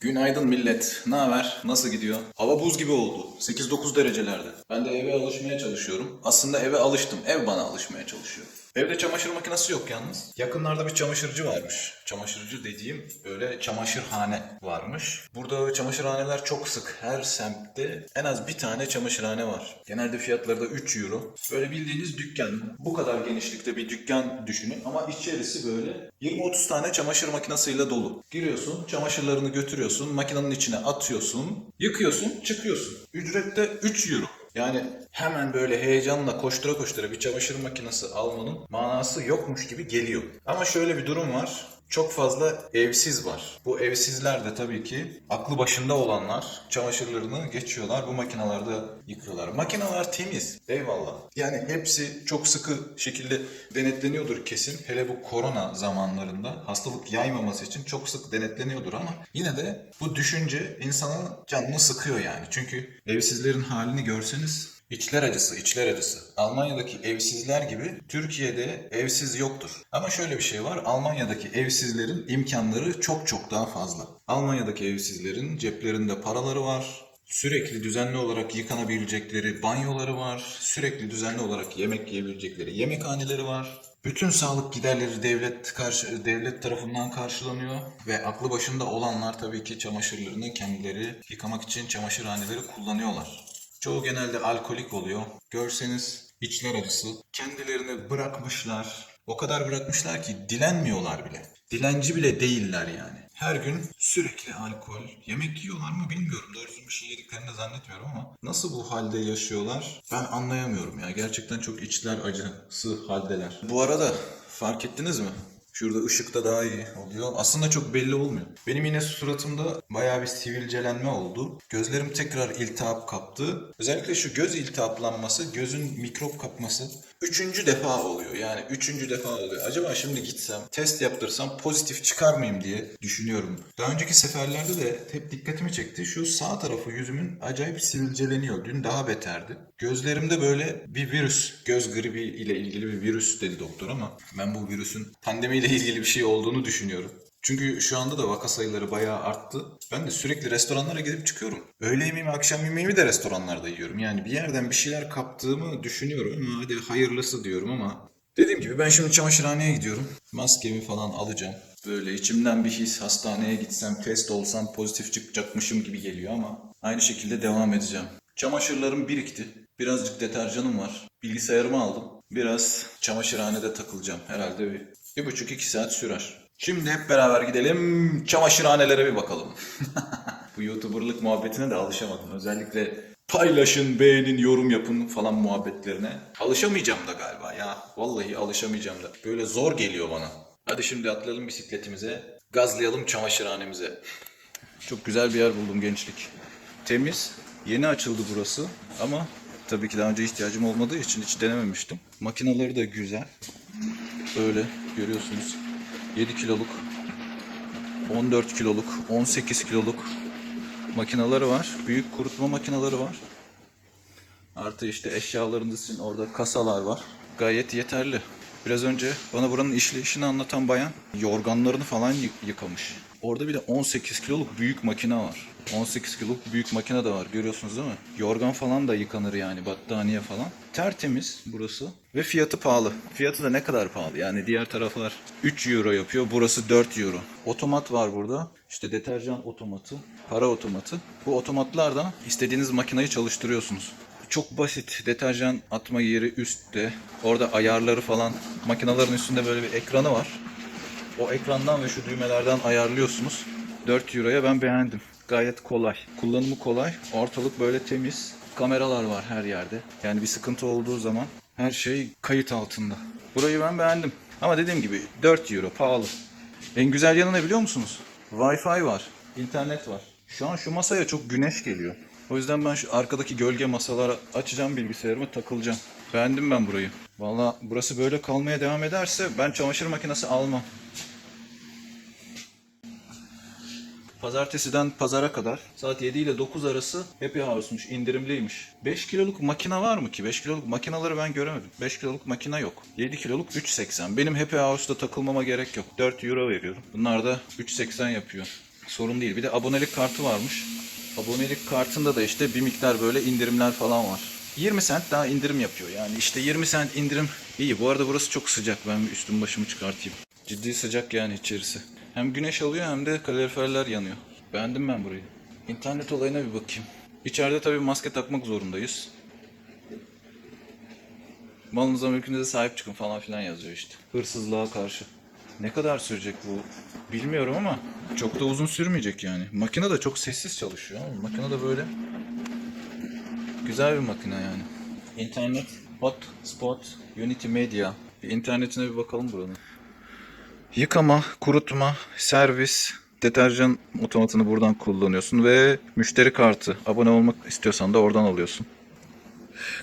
Günaydın millet. Ne haber? Nasıl gidiyor? Hava buz gibi oldu. 8-9 derecelerde. Ben de eve alışmaya çalışıyorum. Aslında eve alıştım. Ev bana alışmaya çalışıyor. Evde çamaşır makinesi yok yalnız. Yakınlarda bir çamaşırcı varmış. Çamaşırcı dediğim böyle çamaşırhane varmış. Burada çamaşırhaneler çok sık. Her semtte en az bir tane çamaşırhane var. Genelde fiyatları da 3 euro. Böyle bildiğiniz dükkan. Bu kadar genişlikte bir dükkan düşünün ama içerisi böyle 20-30 tane çamaşır makinesiyle dolu. Giriyorsun, çamaşırlarını götürüyorsun, makinenin içine atıyorsun, yıkıyorsun, çıkıyorsun. Ücret de 3 euro. Yani hemen böyle heyecanla koştura koştura bir çamaşır makinesi almanın manası yokmuş gibi geliyor. Ama şöyle bir durum var. Çok fazla evsiz var. Bu evsizler de tabii ki aklı başında olanlar çamaşırlarını geçiyorlar. Bu makinalarda yıkıyorlar. Makineler temiz. Eyvallah. Yani hepsi çok sıkı şekilde denetleniyordur kesin. Hele bu korona zamanlarında hastalık yaymaması için çok sık denetleniyordur ama yine de bu düşünce insanın canını sıkıyor yani. Çünkü evsizlerin halini görseniz İçler acısı, içler acısı. Almanya'daki evsizler gibi Türkiye'de evsiz yoktur. Ama şöyle bir şey var. Almanya'daki evsizlerin imkanları çok çok daha fazla. Almanya'daki evsizlerin ceplerinde paraları var. Sürekli düzenli olarak yıkanabilecekleri banyoları var. Sürekli düzenli olarak yemek yiyebilecekleri yemekhaneleri var. Bütün sağlık giderleri devlet karşı devlet tarafından karşılanıyor ve aklı başında olanlar tabii ki çamaşırlarını kendileri yıkamak için çamaşırhaneleri kullanıyorlar. Çoğu genelde alkolik oluyor. Görseniz içler acısı. Kendilerini bırakmışlar. O kadar bırakmışlar ki dilenmiyorlar bile. Dilenci bile değiller yani. Her gün sürekli alkol. Yemek yiyorlar mı bilmiyorum. Doğrusu bir şey yediklerini zannetmiyorum ama nasıl bu halde yaşıyorlar ben anlayamıyorum ya. Gerçekten çok içler acısı haldeler. Bu arada fark ettiniz mi? Şurada ışıkta daha iyi oluyor. Aslında çok belli olmuyor. Benim yine suratımda bayağı bir sivilcelenme oldu. Gözlerim tekrar iltihap kaptı. Özellikle şu göz iltihaplanması, gözün mikrop kapması üçüncü defa oluyor. Yani üçüncü defa oluyor. Acaba şimdi gitsem, test yaptırsam pozitif çıkar mıyım diye düşünüyorum. Daha önceki seferlerde de hep dikkatimi çekti. Şu sağ tarafı yüzümün acayip sivilceleniyor. Dün daha beterdi. Gözlerimde böyle bir virüs, göz gribi ile ilgili bir virüs dedi doktor ama ben bu virüsün pandemiyle ilgili bir şey olduğunu düşünüyorum. Çünkü şu anda da vaka sayıları bayağı arttı. Ben de sürekli restoranlara gidip çıkıyorum. Öğle yemeğimi, akşam yemeğimi de restoranlarda yiyorum. Yani bir yerden bir şeyler kaptığımı düşünüyorum ama hadi hayırlısı diyorum ama... Dediğim gibi ben şimdi çamaşırhaneye gidiyorum. Maskemi falan alacağım. Böyle içimden bir his hastaneye gitsem, test olsam pozitif çıkacakmışım gibi geliyor ama aynı şekilde devam edeceğim. Çamaşırlarım birikti. Birazcık deterjanım var. Bilgisayarımı aldım. Biraz çamaşırhanede takılacağım. Herhalde bir, bir buçuk iki saat sürer. Şimdi hep beraber gidelim çamaşırhanelere bir bakalım. Bu YouTuber'lık muhabbetine de alışamadım. Özellikle paylaşın, beğenin, yorum yapın falan muhabbetlerine. Alışamayacağım da galiba ya. Vallahi alışamayacağım da. Böyle zor geliyor bana. Hadi şimdi atlayalım bisikletimize. Gazlayalım çamaşırhanemize. Çok güzel bir yer buldum gençlik. Temiz. Yeni açıldı burası ama tabii ki daha önce ihtiyacım olmadığı için hiç denememiştim. Makineleri de güzel. Böyle görüyorsunuz. 7 kiloluk, 14 kiloluk, 18 kiloluk makinaları var. Büyük kurutma makineleri var. Artı işte eşyalarınız için orada kasalar var. Gayet yeterli. Biraz önce bana buranın işleyişini anlatan bayan yorganlarını falan yı- yıkamış. Orada bir de 18 kiloluk büyük makine var. 18 kiloluk büyük makine de var görüyorsunuz değil mi? Yorgan falan da yıkanır yani battaniye falan. Tertemiz burası ve fiyatı pahalı. Fiyatı da ne kadar pahalı yani diğer taraflar 3 euro yapıyor burası 4 euro. Otomat var burada. İşte deterjan otomatı, para otomatı. Bu otomatlardan istediğiniz makineyi çalıştırıyorsunuz. Çok basit. Deterjan atma yeri üstte. Orada ayarları falan. Makinelerin üstünde böyle bir ekranı var. O ekrandan ve şu düğmelerden ayarlıyorsunuz. 4 euroya ben beğendim. Gayet kolay. Kullanımı kolay. Ortalık böyle temiz. Kameralar var her yerde. Yani bir sıkıntı olduğu zaman her şey kayıt altında. Burayı ben beğendim. Ama dediğim gibi 4 euro pahalı. En güzel yanı ne biliyor musunuz? Wi-Fi var. internet var. Şu an şu masaya çok güneş geliyor. O yüzden ben şu arkadaki gölge masalara açacağım bilgisayarımı takılacağım. Beğendim ben burayı. Valla burası böyle kalmaya devam ederse ben çamaşır makinesi almam. Pazartesiden pazara kadar saat 7 ile 9 arası Happy House'muş, indirimliymiş. 5 kiloluk makine var mı ki? 5 kiloluk makinaları ben göremedim. 5 kiloluk makine yok. 7 kiloluk 3.80. Benim Happy House'da takılmama gerek yok. 4 euro veriyorum. Bunlar da 3.80 yapıyor. sorun değil. Bir de abonelik kartı varmış. Abonelik kartında da işte bir miktar böyle indirimler falan var. 20 sent daha indirim yapıyor. Yani işte 20 sent indirim iyi. Bu arada burası çok sıcak. Ben üstüm başımı çıkartayım. Ciddi sıcak yani içerisi. Hem güneş alıyor hem de kaloriferler yanıyor. Beğendim ben burayı. İnternet olayına bir bakayım. İçeride tabii maske takmak zorundayız. Malınıza mülkünüze sahip çıkın falan filan yazıyor işte. Hırsızlığa karşı. Ne kadar sürecek bu bilmiyorum ama çok da uzun sürmeyecek yani. Makine de çok sessiz çalışıyor. Makine de böyle güzel bir makine yani. İnternet, hot spot, Unity Media. Bir internetine bir bakalım buranın. Yıkama, kurutma, servis, deterjan otomatını buradan kullanıyorsun ve müşteri kartı. Abone olmak istiyorsan da oradan alıyorsun.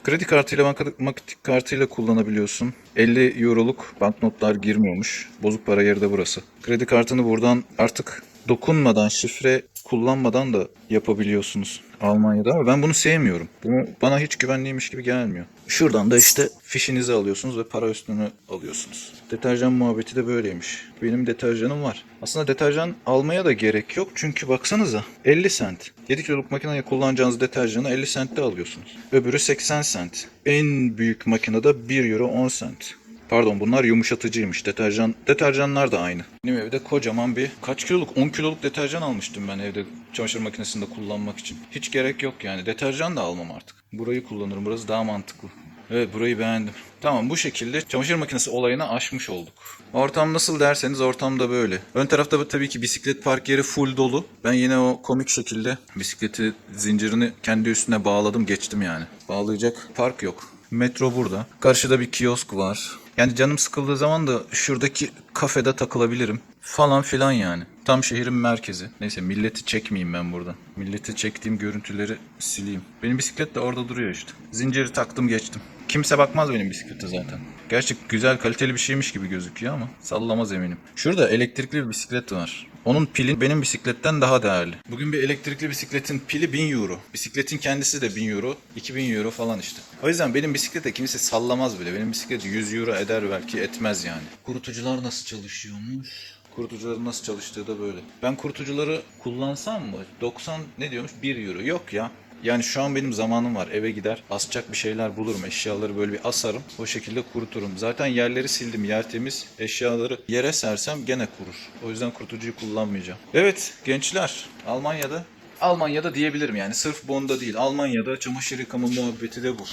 Kredi kartıyla, bankamatik kartıyla kullanabiliyorsun. 50 euroluk banknotlar girmiyormuş. Bozuk para yeri de burası. Kredi kartını buradan artık dokunmadan, şifre kullanmadan da yapabiliyorsunuz Almanya'da ama ben bunu sevmiyorum. Bunu bana hiç güvenliymiş gibi gelmiyor. Şuradan da işte fişinizi alıyorsunuz ve para üstünü alıyorsunuz. Deterjan muhabbeti de böyleymiş. Benim deterjanım var. Aslında deterjan almaya da gerek yok çünkü baksanıza 50 sent. 7 kiloluk makineye kullanacağınız deterjanı 50 centte alıyorsunuz. Öbürü 80 sent. En büyük makinede 1 euro 10 sent. Pardon bunlar yumuşatıcıymış. Deterjan deterjanlar da aynı. Benim evde kocaman bir kaç kiloluk 10 kiloluk deterjan almıştım ben evde çamaşır makinesinde kullanmak için. Hiç gerek yok yani. Deterjan da almam artık. Burayı kullanırım. Burası daha mantıklı. Evet burayı beğendim. Tamam bu şekilde çamaşır makinesi olayını aşmış olduk. Ortam nasıl derseniz ortam da böyle. Ön tarafta tabii ki bisiklet park yeri full dolu. Ben yine o komik şekilde bisikleti zincirini kendi üstüne bağladım geçtim yani. Bağlayacak park yok. Metro burada. Karşıda bir kiosk var. Yani canım sıkıldığı zaman da şuradaki kafede takılabilirim. Falan filan yani. Tam şehrin merkezi. Neyse milleti çekmeyeyim ben burada. Milleti çektiğim görüntüleri sileyim. Benim bisiklet de orada duruyor işte. Zinciri taktım geçtim. Kimse bakmaz benim bisiklete zaten. Gerçi güzel kaliteli bir şeymiş gibi gözüküyor ama sallamaz eminim. Şurada elektrikli bir bisiklet var. Onun pili benim bisikletten daha değerli. Bugün bir elektrikli bisikletin pili 1000 euro. Bisikletin kendisi de 1000 euro. 2000 euro falan işte. O yüzden benim bisiklete kimse sallamaz bile. Benim bisiklet 100 euro eder belki etmez yani. Kurutucular nasıl çalışıyormuş? Kurutucuların nasıl çalıştığı da böyle. Ben kurutucuları kullansam mı? 90 ne diyormuş? 1 euro. Yok ya. Yani şu an benim zamanım var. Eve gider asacak bir şeyler bulurum. Eşyaları böyle bir asarım. O şekilde kuruturum. Zaten yerleri sildim. Yer temiz. Eşyaları yere sersem gene kurur. O yüzden kurutucuyu kullanmayacağım. Evet gençler. Almanya'da Almanya'da diyebilirim yani sırf Bonn'da değil. Almanya'da çamaşır yıkama muhabbeti de bu.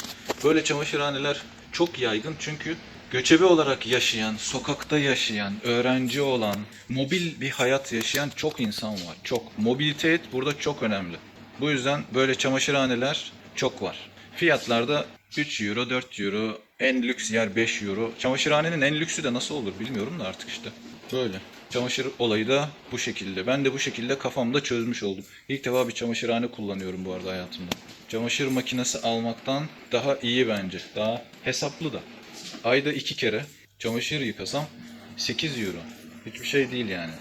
Böyle çamaşırhaneler çok yaygın çünkü göçebe olarak yaşayan, sokakta yaşayan, öğrenci olan, mobil bir hayat yaşayan çok insan var. Çok. Mobilite burada çok önemli. Bu yüzden böyle çamaşırhaneler çok var. Fiyatlar da 3 euro, 4 euro, en lüks yer 5 euro. Çamaşırhanenin en lüksü de nasıl olur bilmiyorum da artık işte. Böyle. Çamaşır olayı da bu şekilde. Ben de bu şekilde kafamda çözmüş oldum. İlk defa bir çamaşırhane kullanıyorum bu arada hayatımda. Çamaşır makinesi almaktan daha iyi bence. Daha hesaplı da. Ayda iki kere çamaşır yıkasam 8 euro. Hiçbir şey değil yani.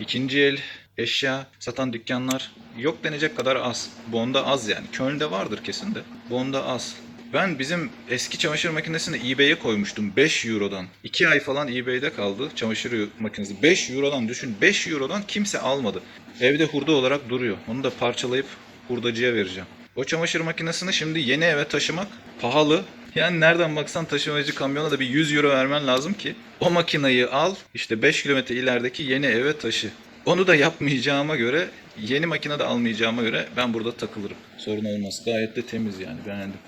İkinci el eşya satan dükkanlar yok denecek kadar az. Bond'a az yani. Köln'de vardır kesin de. Bond'a az. Ben bizim eski çamaşır makinesini eBay'e koymuştum 5 Euro'dan. 2 ay falan eBay'de kaldı çamaşır makinesi. 5 Euro'dan düşün. 5 Euro'dan kimse almadı. Evde hurda olarak duruyor. Onu da parçalayıp hurdacıya vereceğim. O çamaşır makinesini şimdi yeni eve taşımak pahalı. Yani nereden baksan taşımacı kamyona da bir 100 euro vermen lazım ki o makineyi al işte 5 kilometre ilerideki yeni eve taşı. Onu da yapmayacağıma göre yeni makine de almayacağıma göre ben burada takılırım. Sorun olmaz. Gayet de temiz yani beğendim.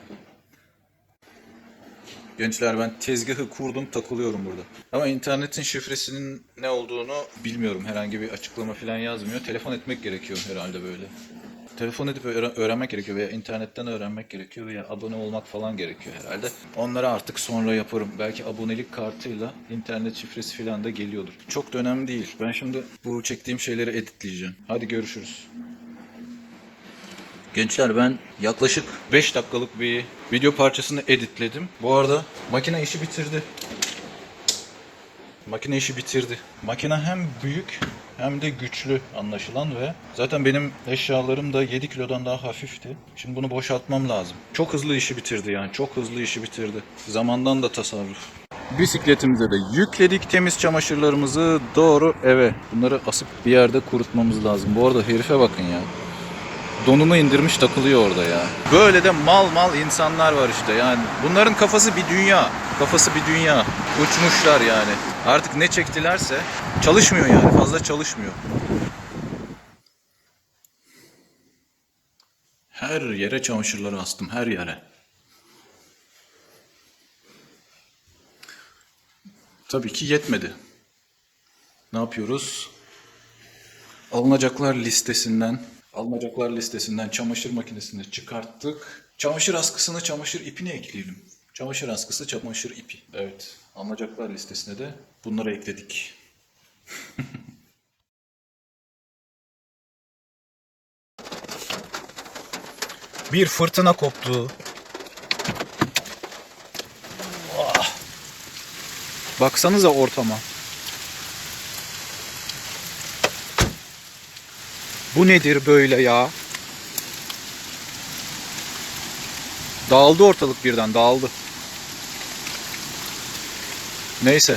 Gençler ben tezgahı kurdum takılıyorum burada. Ama internetin şifresinin ne olduğunu bilmiyorum. Herhangi bir açıklama falan yazmıyor. Telefon etmek gerekiyor herhalde böyle. Telefon edip öğren- öğrenmek gerekiyor veya internetten öğrenmek gerekiyor veya abone olmak falan gerekiyor herhalde. Onları artık sonra yaparım. Belki abonelik kartıyla internet şifresi falan da geliyordur. Çok da önemli değil. Ben şimdi bu çektiğim şeyleri editleyeceğim. Hadi görüşürüz. Gençler ben yaklaşık 5 dakikalık bir video parçasını editledim. Bu arada makine işi bitirdi. Makine işi bitirdi. Makine hem büyük hem de güçlü anlaşılan ve zaten benim eşyalarım da 7 kilodan daha hafifti. Şimdi bunu boşaltmam lazım. Çok hızlı işi bitirdi yani. Çok hızlı işi bitirdi. Zamandan da tasarruf. Bisikletimize de yükledik temiz çamaşırlarımızı doğru eve. Bunları asıp bir yerde kurutmamız lazım. Bu arada herife bakın ya. Donunu indirmiş takılıyor orada ya. Böyle de mal mal insanlar var işte yani. Bunların kafası bir dünya. Kafası bir dünya. Uçmuşlar yani. Artık ne çektilerse çalışmıyor yani. Fazla çalışmıyor. Her yere çamaşırları astım. Her yere. Tabii ki yetmedi. Ne yapıyoruz? Alınacaklar listesinden, alınacaklar listesinden çamaşır makinesini çıkarttık. Çamaşır askısını çamaşır ipine ekleyelim. Çamaşır askısı, çamaşır ipi. Evet, alınacaklar listesine de bunları ekledik. Bir fırtına koptu. Ah. Baksanıza ortama. Bu nedir böyle ya? Dağıldı ortalık birden, dağıldı. Neyse.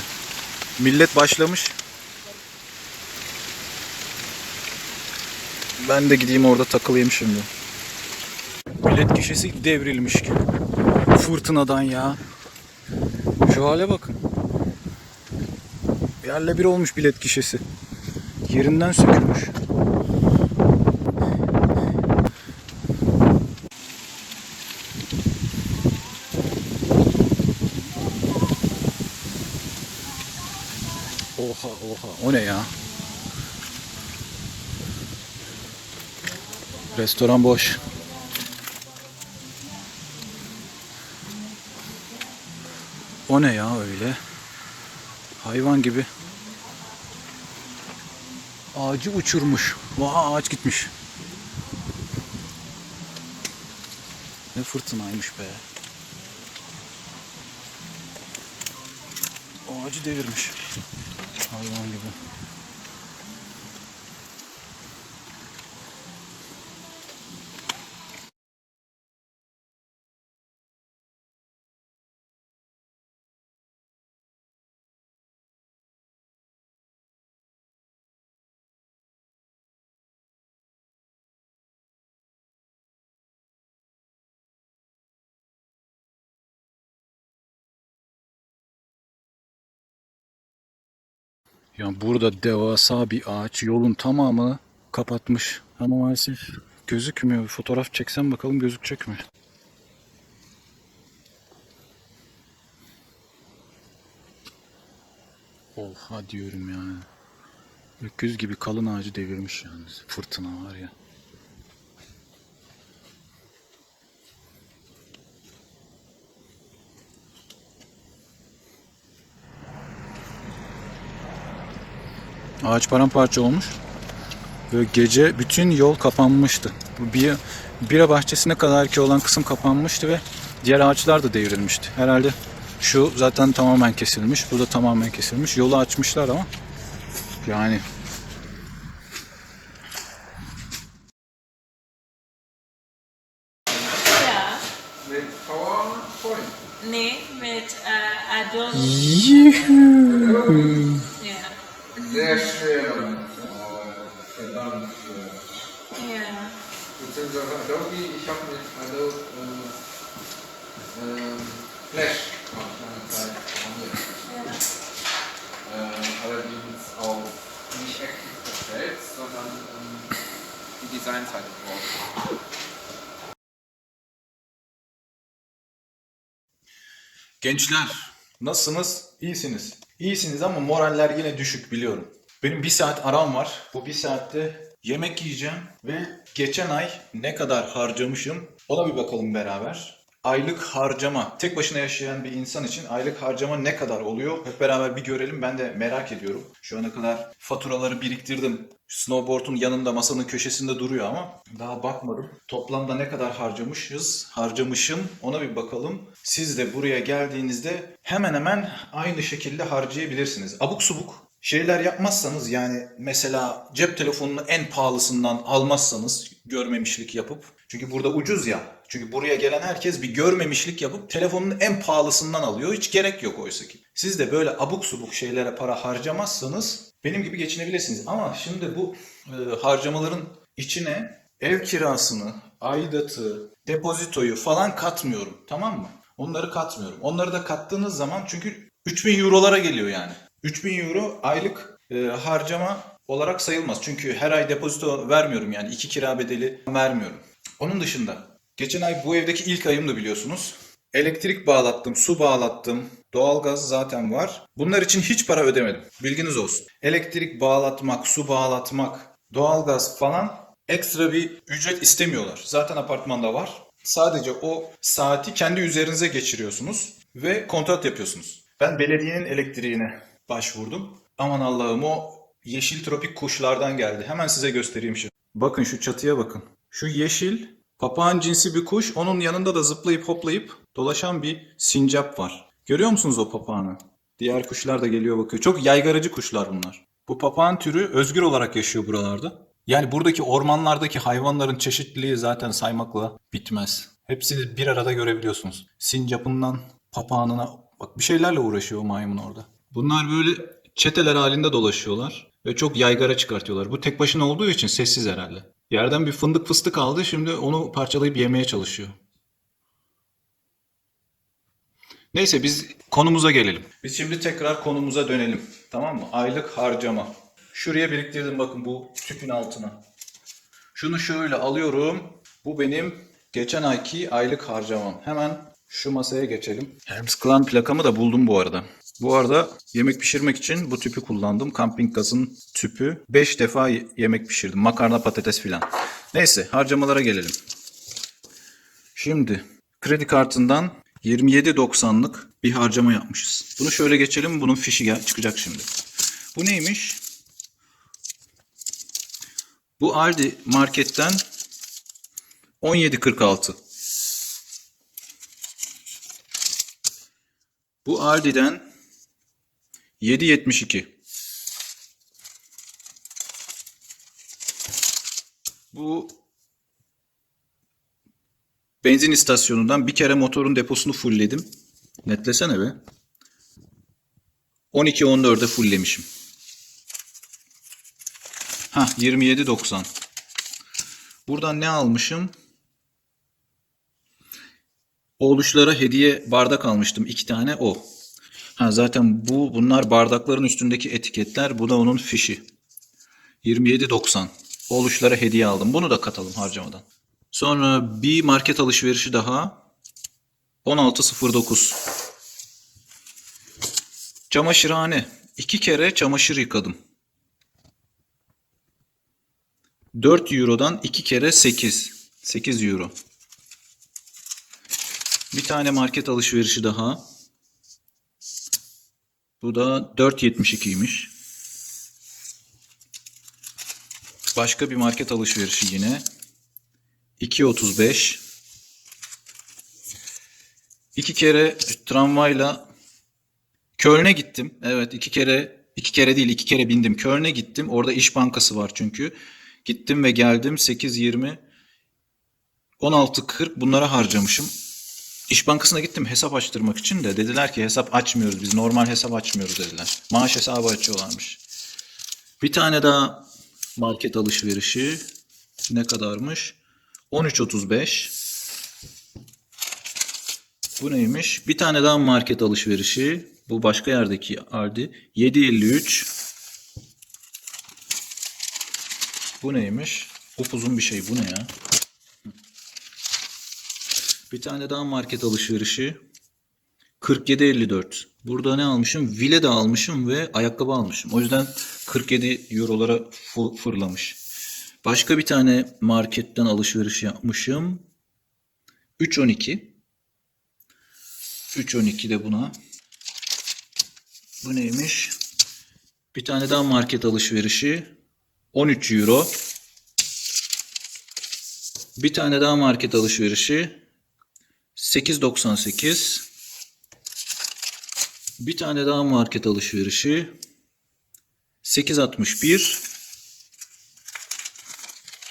Millet başlamış. Ben de gideyim orada takılayım şimdi. Millet kişisi devrilmiş. Fırtınadan ya. Şu hale bakın. Yerle bir olmuş bilet gişesi. Yerinden sökülmüş. Oha oha o ne ya? Restoran boş. O ne ya öyle? Hayvan gibi. Ağacı uçurmuş. Vah ağaç gitmiş. Ne fırtınaymış be. Ağacı devirmiş. Hayvan gibi. Ya burada devasa bir ağaç yolun tamamını kapatmış. Ama maalesef gözükmüyor. Fotoğraf çeksem bakalım gözükecek mi? Oha diyorum yani. Öküz gibi kalın ağacı devirmiş yalnız. Fırtına var ya. Ağaç paramparça olmuş. Böyle gece bütün yol kapanmıştı. Bu bir, bira bahçesine kadar ki olan kısım kapanmıştı ve diğer ağaçlar da devrilmişti. Herhalde şu zaten tamamen kesilmiş. Bu da tamamen kesilmiş. Yolu açmışlar ama yani Beziehungsweise Adobe, ich habe mit Adobe äh, ähm, Flash auch lange Zeit programmiert. Äh, allerdings auf nicht Active Portraits, sondern ähm, die Designseite drauf. Gençler nasılsınız? İyisiniz. İyisiniz ama moraller yine düşük biliyorum. Benim bir saat aram var. Bu bir saatte yemek yiyeceğim ve geçen ay ne kadar harcamışım ona bir bakalım beraber. Aylık harcama, tek başına yaşayan bir insan için aylık harcama ne kadar oluyor? Hep beraber bir görelim. Ben de merak ediyorum. Şu ana kadar faturaları biriktirdim. Snowboard'un yanında masanın köşesinde duruyor ama daha bakmadım. Toplamda ne kadar harcamışız, harcamışım ona bir bakalım. Siz de buraya geldiğinizde hemen hemen aynı şekilde harcayabilirsiniz. Abuk subuk şeyler yapmazsanız yani mesela cep telefonunu en pahalısından almazsanız görmemişlik yapıp çünkü burada ucuz ya. Çünkü buraya gelen herkes bir görmemişlik yapıp telefonun en pahalısından alıyor. Hiç gerek yok oysa ki. Siz de böyle abuk subuk şeylere para harcamazsanız benim gibi geçinebilirsiniz. Ama şimdi bu e, harcamaların içine ev kirasını, aidatı, depozitoyu falan katmıyorum. Tamam mı? Onları katmıyorum. Onları da kattığınız zaman çünkü 3000 eurolara geliyor yani. 3000 euro aylık e, harcama olarak sayılmaz. Çünkü her ay depozito vermiyorum yani iki kira bedeli vermiyorum. Onun dışında geçen ay bu evdeki ilk ayımdı biliyorsunuz. Elektrik bağlattım, su bağlattım, doğalgaz zaten var. Bunlar için hiç para ödemedim. Bilginiz olsun. Elektrik bağlatmak, su bağlatmak, doğalgaz falan ekstra bir ücret istemiyorlar. Zaten apartmanda var. Sadece o saati kendi üzerinize geçiriyorsunuz ve kontrat yapıyorsunuz. Ben belediyenin elektriğine başvurdum. Aman Allah'ım o yeşil tropik kuşlardan geldi. Hemen size göstereyim şu. Bakın şu çatıya bakın. Şu yeşil papağan cinsi bir kuş. Onun yanında da zıplayıp hoplayıp dolaşan bir sincap var. Görüyor musunuz o papağanı? Diğer kuşlar da geliyor bakıyor. Çok yaygaracı kuşlar bunlar. Bu papağan türü özgür olarak yaşıyor buralarda. Yani buradaki ormanlardaki hayvanların çeşitliliği zaten saymakla bitmez. Hepsini bir arada görebiliyorsunuz. Sincapından papağanına bak bir şeylerle uğraşıyor o maymun orada. Bunlar böyle çeteler halinde dolaşıyorlar ve çok yaygara çıkartıyorlar. Bu tek başına olduğu için sessiz herhalde. Yerden bir fındık fıstık aldı şimdi onu parçalayıp yemeye çalışıyor. Neyse biz konumuza gelelim. Biz şimdi tekrar konumuza dönelim. Tamam mı? Aylık harcama. Şuraya biriktirdim bakın bu tüpün altına. Şunu şöyle alıyorum. Bu benim geçen ayki aylık harcamam. Hemen şu masaya geçelim. Hermes Clan plakamı da buldum bu arada. Bu arada yemek pişirmek için bu tüpü kullandım. Camping gazın tüpü. 5 defa ye- yemek pişirdim. Makarna, patates filan. Neyse harcamalara gelelim. Şimdi kredi kartından 27.90'lık bir harcama yapmışız. Bunu şöyle geçelim. Bunun fişi gel çıkacak şimdi. Bu neymiş? Bu Aldi marketten 17.46. Bu Aldi'den 7.72. Bu benzin istasyonundan bir kere motorun deposunu fullledim. Netlesene be. 12.14'e fulllemişim. Ha 27.90. Buradan ne almışım? Oğluşlara hediye bardak almıştım. iki tane o. Ha zaten bu bunlar bardakların üstündeki etiketler. Bu da onun fişi. 27.90. Oğluşlara hediye aldım. Bunu da katalım harcamadan. Sonra bir market alışverişi daha. 16.09. Çamaşırhane. İki kere çamaşır yıkadım. 4 Euro'dan 2 kere 8. 8 Euro. Bir tane market alışverişi daha. Bu da 4.72'ymiş. Başka bir market alışverişi yine. 2.35. İki kere tramvayla Köln'e gittim. Evet iki kere iki kere değil iki kere bindim. Köln'e gittim. Orada İş Bankası var çünkü. Gittim ve geldim 8.20 16.40 bunlara harcamışım. İş Bankası'na gittim hesap açtırmak için de dediler ki hesap açmıyoruz biz normal hesap açmıyoruz dediler. Maaş hesabı açıyorlarmış. Bir tane daha market alışverişi ne kadarmış? 13.35 bu neymiş? Bir tane daha market alışverişi. Bu başka yerdeki Aldi. 7.53 Bu neymiş? Upuzun bir şey. Bu ne ya? Bir tane daha market alışverişi. 47.54. Burada ne almışım? Vile de almışım ve ayakkabı almışım. O yüzden 47 eurolara fırlamış. Başka bir tane marketten alışveriş yapmışım. 3.12. 3.12 de buna. Bu neymiş? Bir tane daha market alışverişi. 13 euro. Bir tane daha market alışverişi. 8.98. Bir tane daha market alışverişi. 861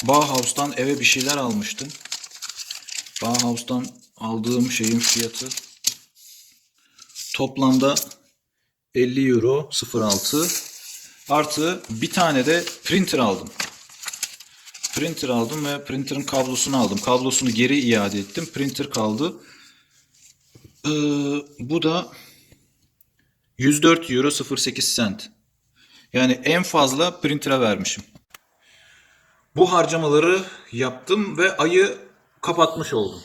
Bauhaus'tan eve bir şeyler almıştım. Bauhaus'tan aldığım şeyin fiyatı toplamda 50 euro 06 artı bir tane de printer aldım. Printer aldım ve printer'ın kablosunu aldım. Kablosunu geri iade ettim. Printer kaldı. Ee, bu da 104 euro 08 cent. Yani en fazla printer'a vermişim. Bu harcamaları yaptım ve ayı kapatmış oldum.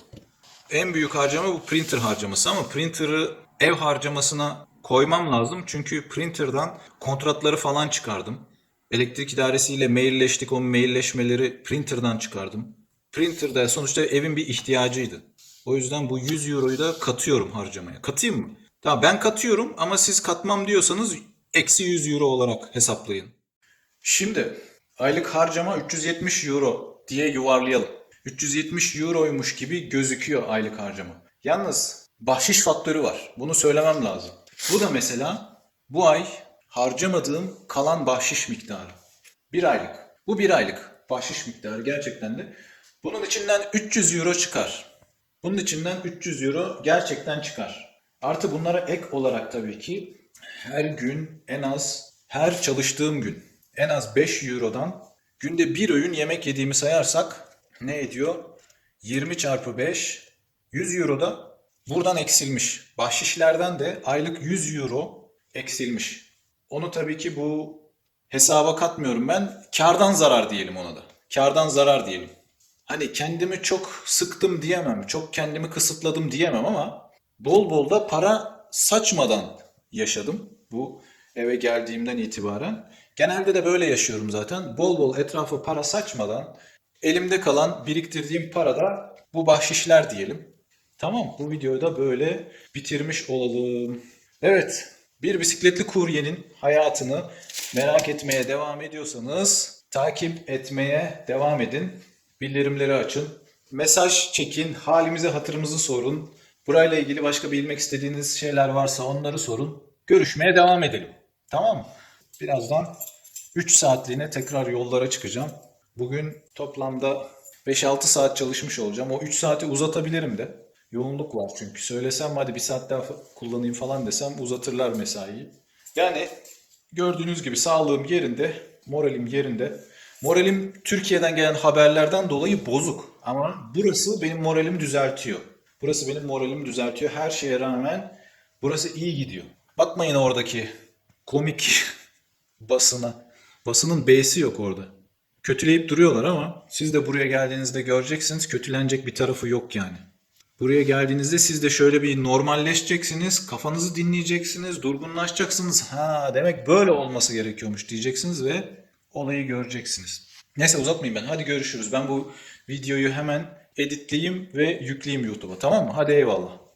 En büyük harcama bu printer harcaması ama printer'ı ev harcamasına koymam lazım. Çünkü printer'dan kontratları falan çıkardım. Elektrik idaresiyle mailleştik. O mailleşmeleri printer'dan çıkardım. Printer de sonuçta evin bir ihtiyacıydı. O yüzden bu 100 euroyu da katıyorum harcamaya. Katayım mı? Tamam ben katıyorum ama siz katmam diyorsanız eksi 100 euro olarak hesaplayın. Şimdi aylık harcama 370 euro diye yuvarlayalım. 370 euroymuş gibi gözüküyor aylık harcama. Yalnız bahşiş faktörü var. Bunu söylemem lazım. Bu da mesela bu ay harcamadığım kalan bahşiş miktarı. Bir aylık. Bu bir aylık bahşiş miktarı gerçekten de. Bunun içinden 300 euro çıkar. Bunun içinden 300 euro gerçekten çıkar. Artı bunlara ek olarak tabii ki her gün en az her çalıştığım gün en az 5 eurodan günde bir öğün yemek yediğimi sayarsak ne ediyor? 20 çarpı 5 100 euro da buradan eksilmiş. Bahşişlerden de aylık 100 euro eksilmiş. Onu tabii ki bu hesaba katmıyorum ben. Kardan zarar diyelim ona da. Kardan zarar diyelim. Hani kendimi çok sıktım diyemem, çok kendimi kısıtladım diyemem ama bol bol da para saçmadan yaşadım bu eve geldiğimden itibaren. Genelde de böyle yaşıyorum zaten. Bol bol etrafa para saçmadan elimde kalan biriktirdiğim para da bu bahşişler diyelim. Tamam bu videoyu da böyle bitirmiş olalım. Evet bir bisikletli kuryenin hayatını merak etmeye devam ediyorsanız takip etmeye devam edin. Bildirimleri açın. Mesaj çekin. Halimize hatırımızı sorun. Burayla ilgili başka bilmek istediğiniz şeyler varsa onları sorun. Görüşmeye devam edelim. Tamam mı? Birazdan 3 saatliğine tekrar yollara çıkacağım. Bugün toplamda 5-6 saat çalışmış olacağım. O 3 saati uzatabilirim de. Yoğunluk var çünkü. Söylesem hadi bir saat daha kullanayım falan desem uzatırlar mesaiyi. Yani gördüğünüz gibi sağlığım yerinde, moralim yerinde. Moralim Türkiye'den gelen haberlerden dolayı bozuk. Ama burası benim moralimi düzeltiyor. Burası benim moralimi düzeltiyor. Her şeye rağmen burası iyi gidiyor. Bakmayın oradaki komik basına. Basının B'si yok orada. Kötüleyip duruyorlar ama siz de buraya geldiğinizde göreceksiniz kötülenecek bir tarafı yok yani. Buraya geldiğinizde siz de şöyle bir normalleşeceksiniz, kafanızı dinleyeceksiniz, durgunlaşacaksınız. Ha demek böyle olması gerekiyormuş diyeceksiniz ve olayı göreceksiniz. Neyse uzatmayayım ben. Hadi görüşürüz. Ben bu videoyu hemen editleyeyim ve yükleyeyim YouTube'a. Tamam mı? Hadi eyvallah.